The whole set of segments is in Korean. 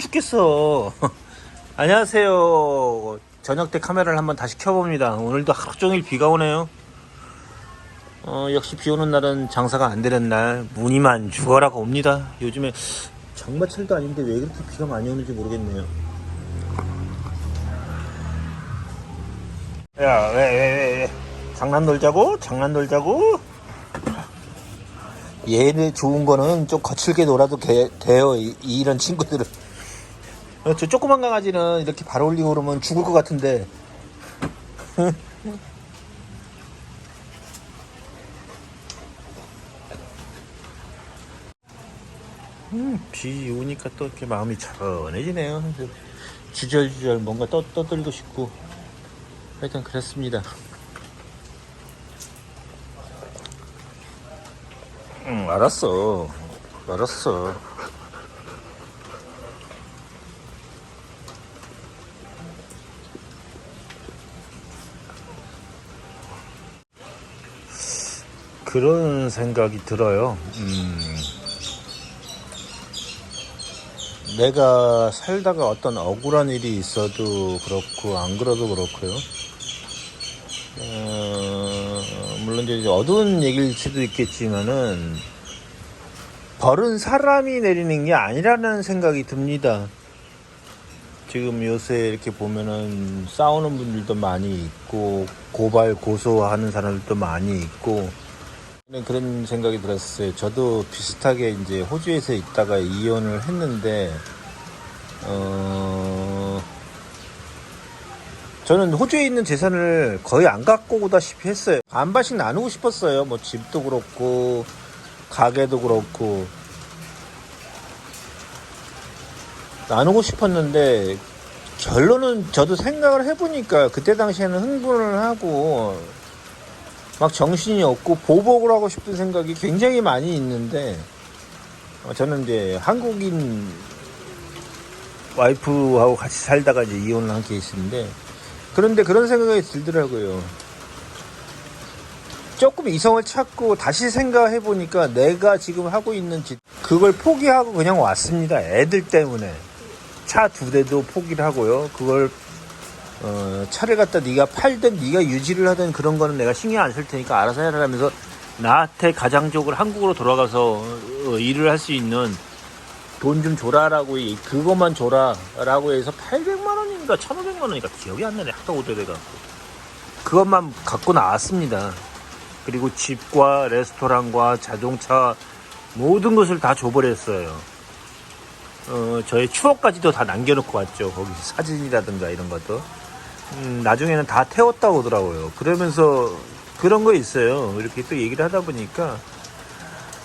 죽겠어. 안녕하세요. 저녁 때 카메라를 한번 다시 켜봅니다. 오늘도 하루 종일 비가 오네요. 어, 역시 비 오는 날은 장사가 안 되는 날, 무늬만 죽어라가 옵니다. 요즘에 장마철도 아닌데 왜 그렇게 비가 많이 오는지 모르겠네요. 야, 왜, 왜, 왜, 왜. 장난 놀자고? 장난 놀자고? 얘네 좋은 거는 좀 거칠게 놀아도 개- 돼요. 이, 이런 친구들은. 어, 저 조그만 강아지는 이렇게 발 올리고 그러면 죽을 것 같은데. 음, 비 오니까 또 이렇게 마음이 차분해지네요. 주절주절 뭔가 떠, 떠들고 싶고. 하여튼 그랬습니다. 응, 알았어. 알았어. 그런 생각이 들어요. 음, 내가 살다가 어떤 억울한 일이 있어도 그렇고, 안 그래도 그렇고요. 어, 물론 이제 어두운 얘기일 수도 있겠지만은 벌은 사람이 내리는 게 아니라는 생각이 듭니다. 지금 요새 이렇게 보면은 싸우는 분들도 많이 있고 고발 고소하는 사람들도 많이 있고 그런 생각이 들었어요. 저도 비슷하게 이제 호주에서 있다가 이혼을 했는데 어 저는 호주에 있는 재산을 거의 안 갖고 오다시피 했어요. 반반씩 나누고 싶었어요. 뭐 집도 그렇고 가게도 그렇고 나누고 싶었는데 결론은 저도 생각을 해보니까 그때 당시에는 흥분을 하고 막 정신이 없고 보복을 하고 싶은 생각이 굉장히 많이 있는데 어, 저는 이제 한국인 와이프하고 같이 살다가 이제 이혼을 한 케이스인데 그런데 그런 생각이 들더라고요. 조금 이성을 찾고 다시 생각해 보니까 내가 지금 하고 있는 짓 그걸 포기하고 그냥 왔습니다. 애들 때문에 차 두 대도 포기를 하고요. 그걸 어, 차를 갖다 네가 팔든 네가 유지를 하든 그런 거는 내가 신경 안 쓸 테니까 알아서 해라 하면서 나한테 가장적으로 한국으로 돌아가서 어, 일을 할 수 있는 돈 좀 줘라라고 이- 그것만 줘라라고 해서 800만 원인가 1,500만 원인가 기억이 안 나네 하도 오래돼갖고 그것만 갖고 나왔습니다. 그리고 집과 레스토랑과 자동차 모든 것을 다 줘버렸어요. 어, 저의 추억까지도 다 남겨놓고 왔죠. 거기 사진이라든가 이런 것도. 음, 나중에는 다 태웠다고 하더라고요. 그러면서 그런 거 있어요. 이렇게 또 얘기를 하다 보니까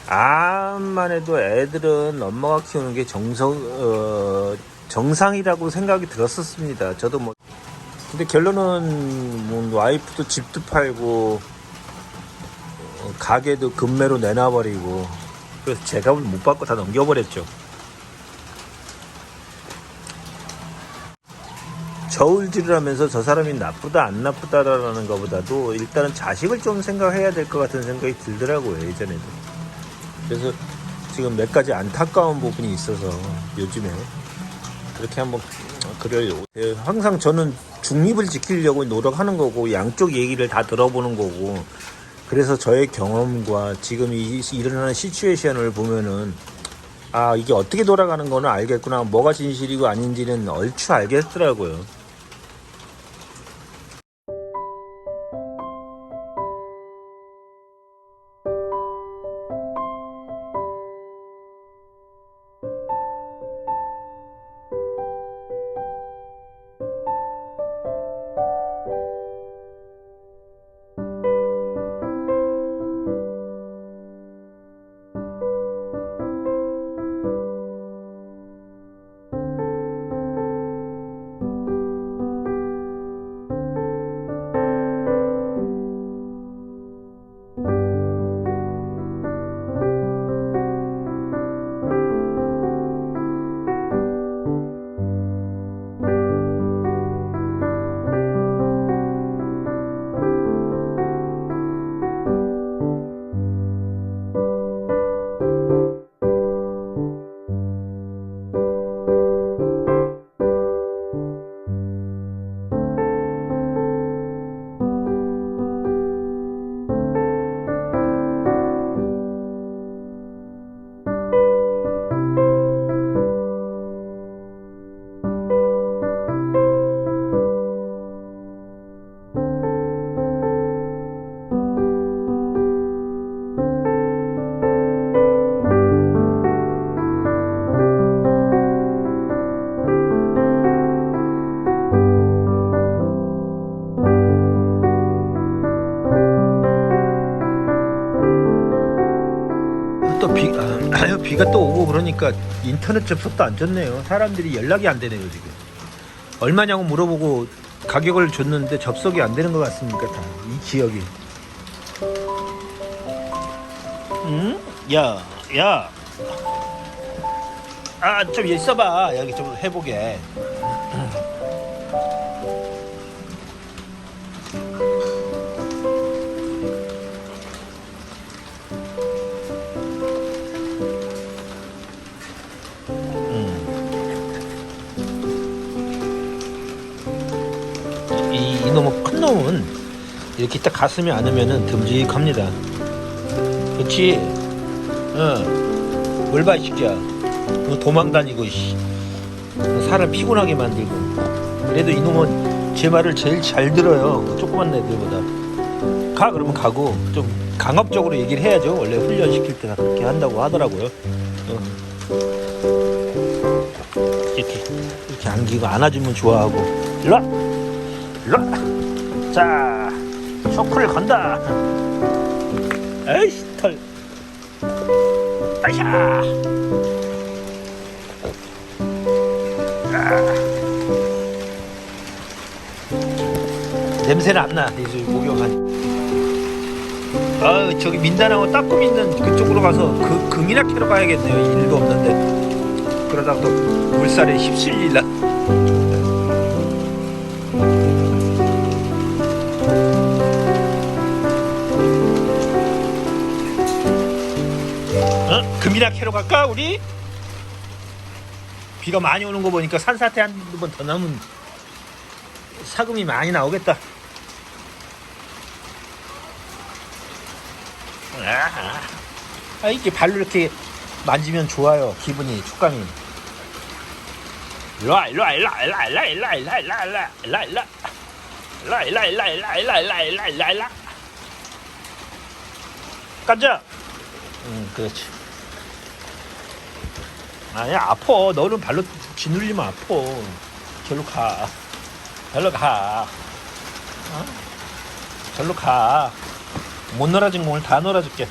암만 해도 애들은 엄마가 키우는 게 정성, 어, 정상이라고 생각이 들었었습니다. 저도 뭐. 근데 결론은 뭐 와이프도 집도 팔고 어, 가게도 금매로 내놔버리고 그래서 제가 못 받고 다 넘겨버렸죠. 저울질을 하면서 저 사람이 나쁘다 안 나쁘다라는 것보다도 일단은 자식을 좀 생각해야 될 것 같은 생각이 들더라고요 예전에도. 그래서 지금 몇 가지 안타까운 부분이 있어서 요즘에 그렇게 한번 그럴 항상 저는 중립을 지키려고 노력하는 거고 양쪽 얘기를 다 들어보는 거고 그래서 저의 경험과 지금 이 일어나는 시츄에이션을 보면은 아 이게 어떻게 돌아가는 거는 알겠구나. 뭐가 진실이고 아닌지는 얼추 알겠더라고요 비가 또 오고 그러니까 인터넷 접속도 안 좋네요. 사람들이 연락이 안 되네요, 지금. 얼마냐고 물어보고 가격을 줬는데 접속이 안 되는 것 같습니까, 다. 이 지역이. 응? 야, 야. 아, 좀 있어봐. 여기 좀 해보게. 이렇게 딱 가슴에 안으면은 듬직합니다. 그렇지? 어. 뭘봐. 너 도망 다니고, 씨. 사람 피곤하게 만들고. 그래도 이놈은 제 말을 제일 잘 들어요. 그 조그만 애들보다. 가, 그러면 가고. 좀 강압적으로 얘기를 해야죠. 원래 훈련 시킬 때나 그렇게 한다고 하더라고요. 어. 이렇게, 이렇게 안기고 안아주면 좋아하고. 일로 와! 일로 와. 자, 쇼크를 건다. 에이씨, 털. 아샤. 아. 냄새는 안 나. 이제 목욕하니. 아, 저기 민다나무 따끔 있는 그쪽으로 가서 그 금이나 캐러 가야겠네요. 일도 없는데. 그러다가 또 물살에 휩쓸릴라. 금이나 캐러 갈까 우리? 비가 많이 오는 거 보니까 산사태 한 번 더 나면 사금이 많이 나오겠다. 아, 아, 이렇게 발로 이렇게 만지면 좋아요. 기분이 촉감이. 그렇지. 아니야, 아파. 너는 발로 짓눌리면 아파. 절로 가. 절로 가. 어? 절로 가. 못 놀아준 공을 다 놀아줄게.